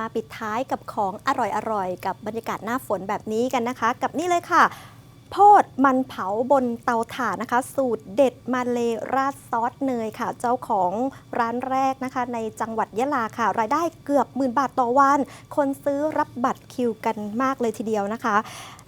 มาปิดท้ายกับของอร่อยๆ กับบรรยากาศหน้าฝนแบบนี้กันนะคะ กับนี่เลยค่ะ โพดมันเผาบนเตาถ่านนะคะ สูตรเด็ดมาเลราดซอสเนยค่ะ เจ้าของร้านแรกนะคะ ในจังหวัดยะลาค่ะ รายได้เกือบหมื่นบาทต่อวัน คนซื้อรับบัตรคิวกันมากเลยทีเดียวนะคะ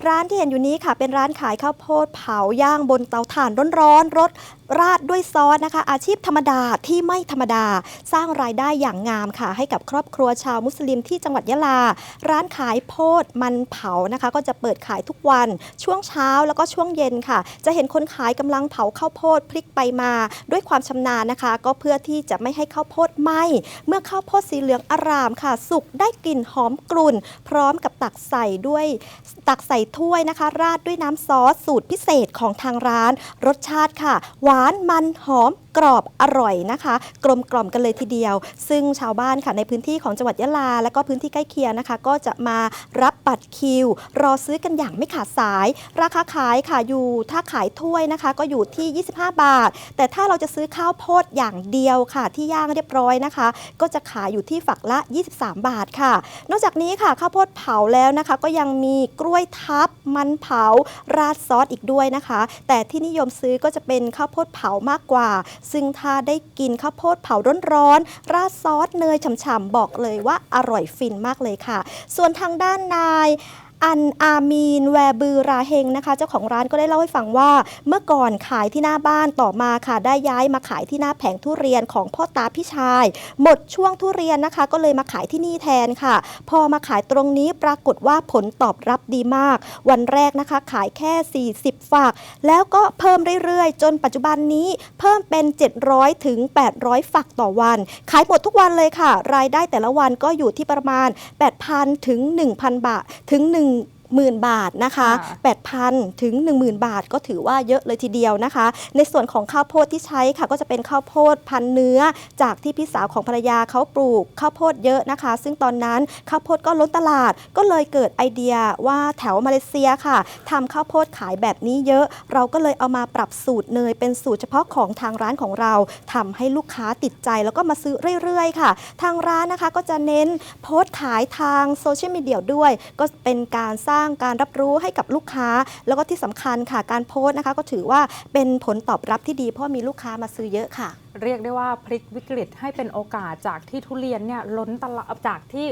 ร้านที่เห็นอยู่นี้ค่ะ เป็นร้านขายข้าวโพดเผาย่างบนเตาถ่านร้อนๆรส ราดด้วยซอสนะคะ อาชีพธรรมดาที่ไม่ธรรมดา สร้างรายได้อย่างงามค่ะ ให้กับครอบครัวชาวมุสลิมที่จังหวัดยะลา ร้านขายโพดมันเผานะคะ ก็จะเปิดขายทุกวัน ช่วงเช้าแล้วก็ช่วงเย็นค่ะ จะเห็นคนขายกำลังเผาข้าวโพดพลิกไปมา ด้วยความชำนาญนะคะ ก็เพื่อที่จะไม่ให้ข้าวโพดไหม้เมื่อข้าวโพดสีเหลืองอร่ามค่ะ สุกได้กลิ่นหอมกรุ่น พร้อมกับตักใส่ด้วยตักใส่ถ้วยนะคะ ราดด้วยน้ำซอสสูตรพิเศษของทางร้าน รสชาติค่ะหวานานมันหอมกรอบอร่อยนะคะ กลมกล่อมกันเลยทีเดียว ซึ่งชาวบ้านค่ะในพื้นที่ของจังหวัดยะลา และก็พื้นที่ใกล้เคียงนะคะ ก็จะมารับบัตรคิว รอซื้อกันอย่างไม่ขาดสาย ราคาขายค่ะอยู่ถ้าขายถ้วยนะคะ ก็อยู่ที่ 25 บาท แต่ถ้าเราจะซื้อข้าวโพดอย่างเดียวค่ะ ที่ย่างเรียบร้อยนะคะ ก็จะขายอยู่ที่ฝักละ 23 บาทค่ะ นอกจากนี้ค่ะข้าวโพดเผาแล้วนะคะ ก็ยังมีกล้วยทับมันเผาราดซอสอีกด้วยนะคะ แต่ที่นิยมซื้อก็จะเป็นข้าวโพดเผามากกว่าซึ่งถ้าได้กินข้าวโพดเผาร้อนๆราดซอสเนยฉ่ำๆบอกเลยว่าอร่อยฟินมากเลยค่ะ ส่วนทางด้านนาย อันอามีนแวบือราเฮงนะคะเจ้าของร้านก็ได้เล่าให้ฟังว่า เมื่อก่อนขายที่หน้าบ้านต่อมาค่ะ ได้ย้ายมาขายที่หน้าแผงทุเรียนของพ่อตาพี่ชาย หมดช่วงทุเรียนนะคะ ก็เลยมาขายที่นี่แทนค่ะ พอมาขายตรงนี้ปรากฏว่าผลตอบรับดีมาก วันแรกนะคะ ขายแค่ 40 ฝาก แล้วก็เพิ่มเรื่อยๆ จนปัจจุบันนี้เพิ่มเป็น 700ถึง800ฝักต่อวัน ขายหมดทุกวันเลยค่ะ รายได้แต่ละวันก็อยู่ที่ประมาณ 8,000ถึง1,000 บาทถึง1 หมื่นบาทนะคะค่ะ8,000 ถึง 10,000 บาทก็ถือว่าเยอะเลยทีเดียวนะคะ ในส่วนของข้าวโพดที่ใช้ค่ะ ก็จะเป็นข้าวโพดพันธุ์เนื้อ จากที่พี่สาวของภรรยาเขาปลูกข้าวโพดเยอะนะคะ ซึ่งตอนนั้นข้าวโพดก็ล้นตลาดก็เลยเกิดไอเดียว่าแถวมาเลเซียค่ะทำข้าวโพดขายแบบนี้เยอะ เราก็เลยเอามาปรับสูตรเนยเป็นสูตรเฉพาะของทางร้านของเราทำให้ลูกค้าติดใจแล้วก็มาซื้อเรื่อยๆ ค่ะ ทางร้านนะคะก็จะเน้นโพสต์ขายทางโซเชียลมีเดียด้วย ก็เป็นการสร้างการรับรู้ให้กับลูกค้า แล้วก็ที่สำคัญค่ะการโพสต์นะคะ ก็ถือว่าเป็นผลตอบรับที่ดีเพราะมีลูกค้ามาซื้อเยอะค่ะ เรียกได้ว่าพลิกวิกฤตให้เป็นโอกาสจากที่ทุเรียนเนี่ยล้นตลาดจากที่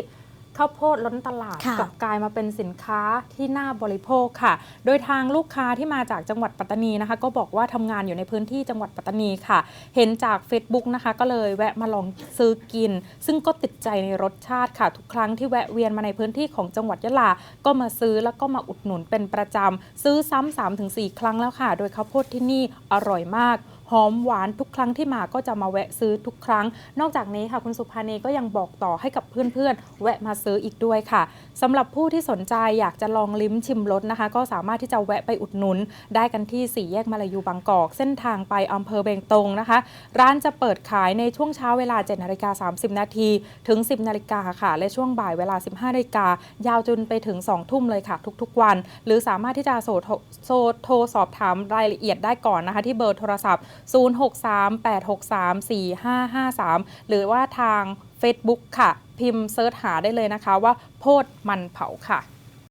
ข้าวโพดล้นตลาดค่ะกลับกลายมาเป็นสินค้าที่น่าบริโภคค่ะ โดยทางลูกค้าที่มาจากจังหวัดปัตตานีนะคะ ก็บอกว่าทำงานอยู่ในพื้นที่จังหวัดปัตตานีค่ะ เห็นจาก Facebook นะคะ ก็เลยแวะมาลองซื้อกิน ซึ่งก็ติดใจในรสชาติค่ะ ทุกครั้งที่แวะเวียนมาในพื้นที่ของจังหวัดยะลา ก็มาซื้อแล้วก็มาอุดหนุนเป็นประจำซื้อซ้ำ3 4 ครั้งแล้วค่ะ โดยข้าวโพดที่นี่อร่อยมาก หอมหวานทุกครั้งที่มาก็จะมาแวะซื้อทุกครั้ง นอกจากนี้ค่ะคุณสุภานีก็ยังบอกต่อให้กับเพื่อนๆ แวะมาซื้ออีกด้วยค่ะสำหรับผู้ที่สนใจอยากจะลองลิ้มชิมรสนะคะ ก็สามารถที่จะแวะไปอุดหนุน ได้กันที่สี่แยกมาลายูบางกอกเส้นทางไปอำเภอเบงตงนะคะ ร้านจะเปิดขายในช่วงเช้าเวลา7นาฬิกา30 นาทีถึง 10นาฬิกาค่ะ และช่วงบ่ายเวลา 15นาฬิกายาวจนไปถึง 2 ทุ่มเลยค่ะ ทุกๆวัน หรือสามารถที่จะโทโทรโทรสอบถามรายละเอียดได้ก่อนนะคะ ที่เบอร์โทรศัพท์0638634553 หรือว่าทาง Facebook ค่ะ พิมพ์เซิร์ชหาได้เลยนะคะว่าโพดมันเผาค่ะ